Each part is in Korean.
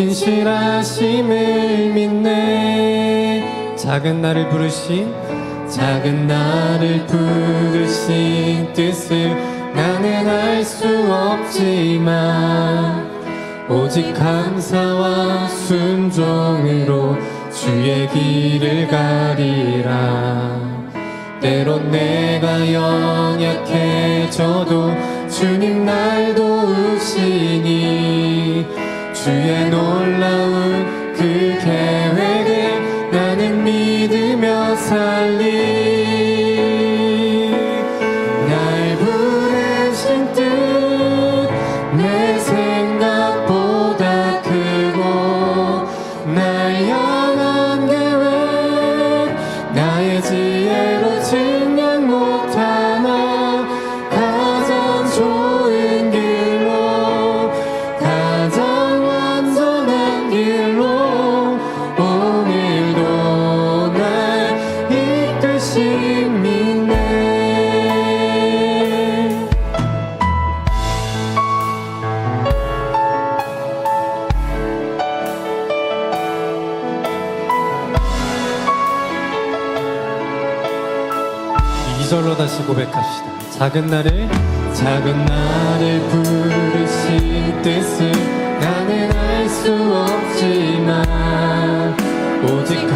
진실하심을 믿네. 작은 나를 부르신 작은 나를 부르신 뜻을 나는 알 수 없지만 오직 감사와 순종으로 주의 길을 가리라. 때론 내가 연약해져도 주님 날 도우시니 주의 놀라운 다시 고백합시다. 작은 나를 작은 나를 부르신 뜻을 나는 알 수 없지만 오직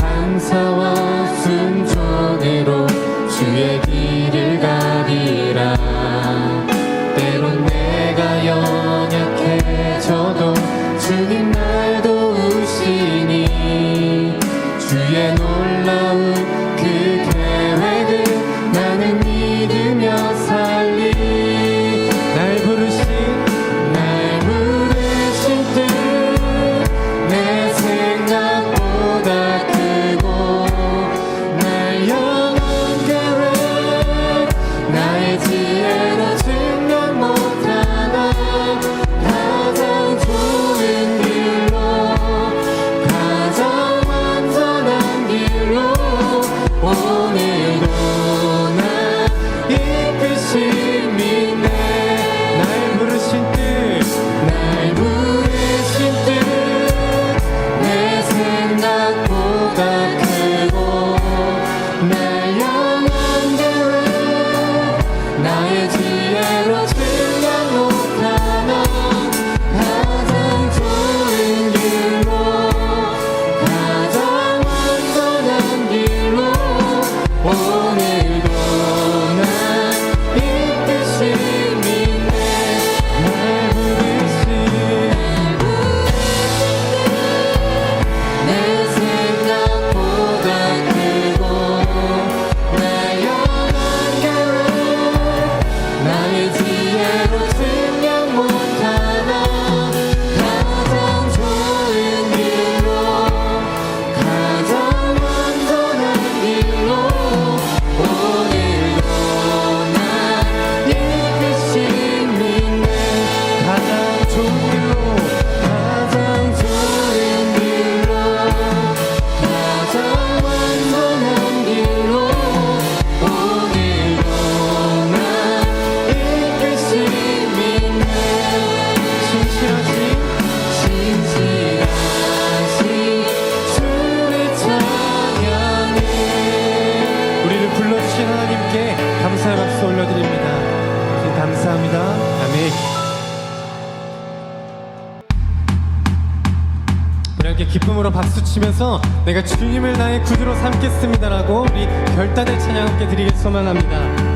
내가 주님을 나의 구주로 삼겠습니다라고 우리 결단의 찬양 함께 드리길 소망합니다.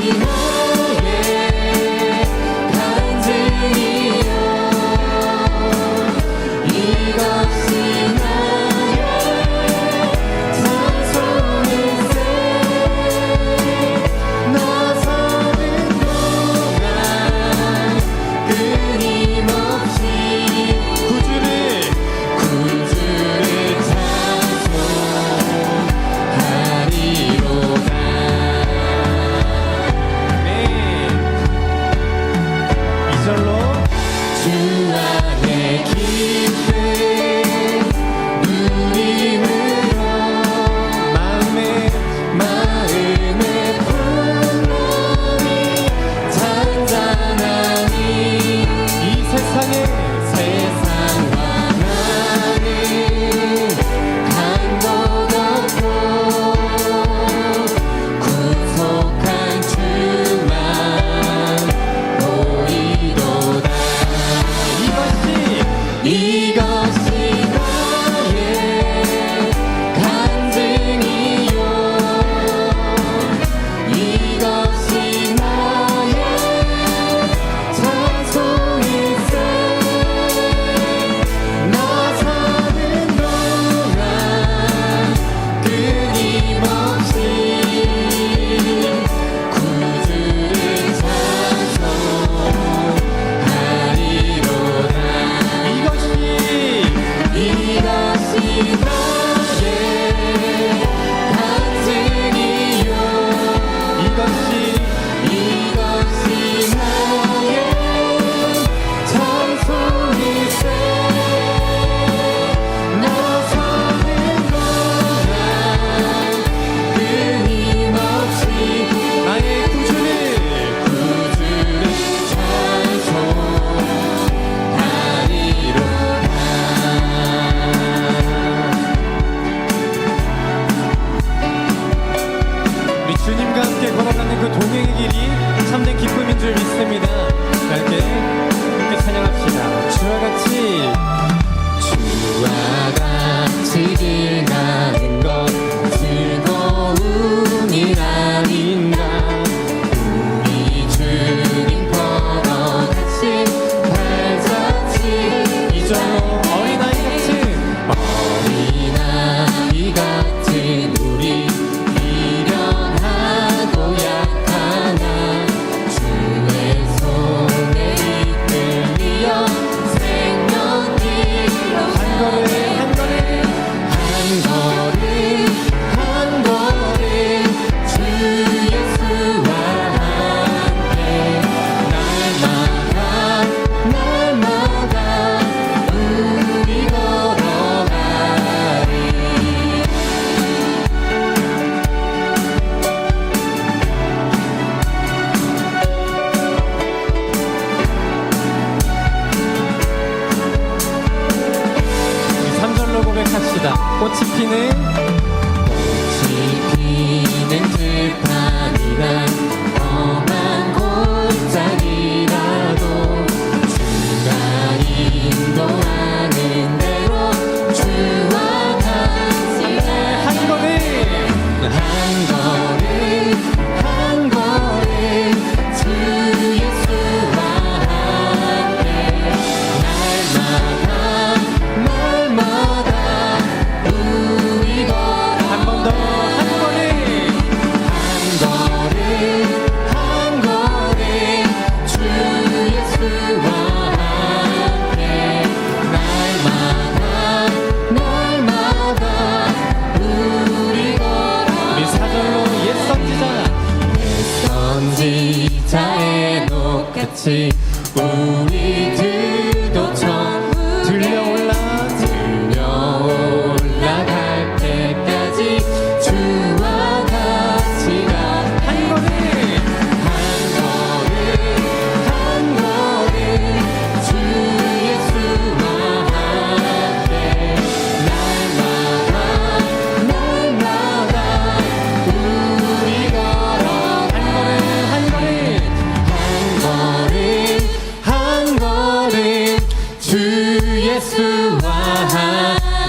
you. know 주 안에 기쁨. Ooh.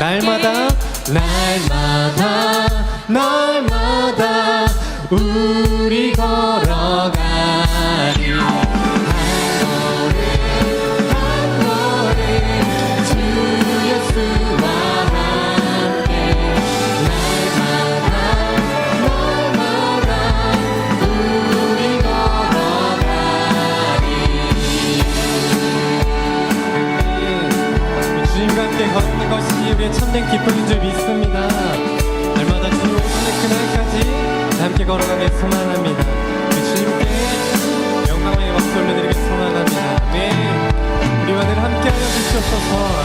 날마다 날마다 날마다 우리 걸어가 참된 기쁨인 줄 믿습니다. 날마다 주님 오시는 그날까지 함께 걸어가길 소망합니다. 그 주님께 영광의 박수 올려드리길 소망합니다. 네, 우리와 늘 함께하여 주셔서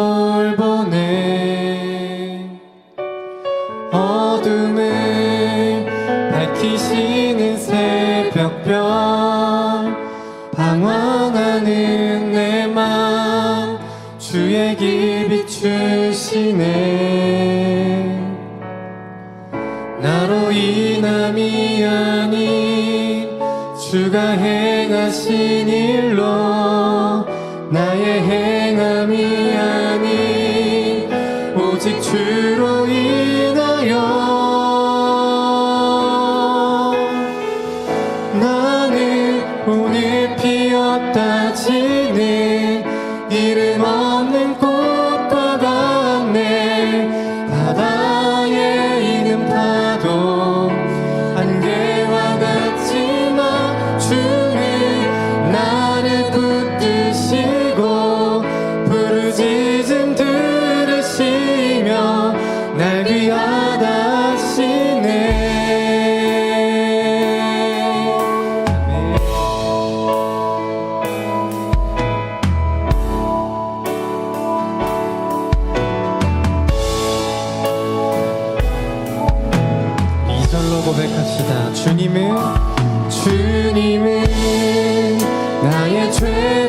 돌보내. 주님은 주님은 나의 죄.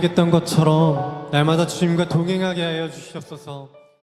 고백했던 것처럼 날마다 주님과 동행하게 하여 주시옵소서.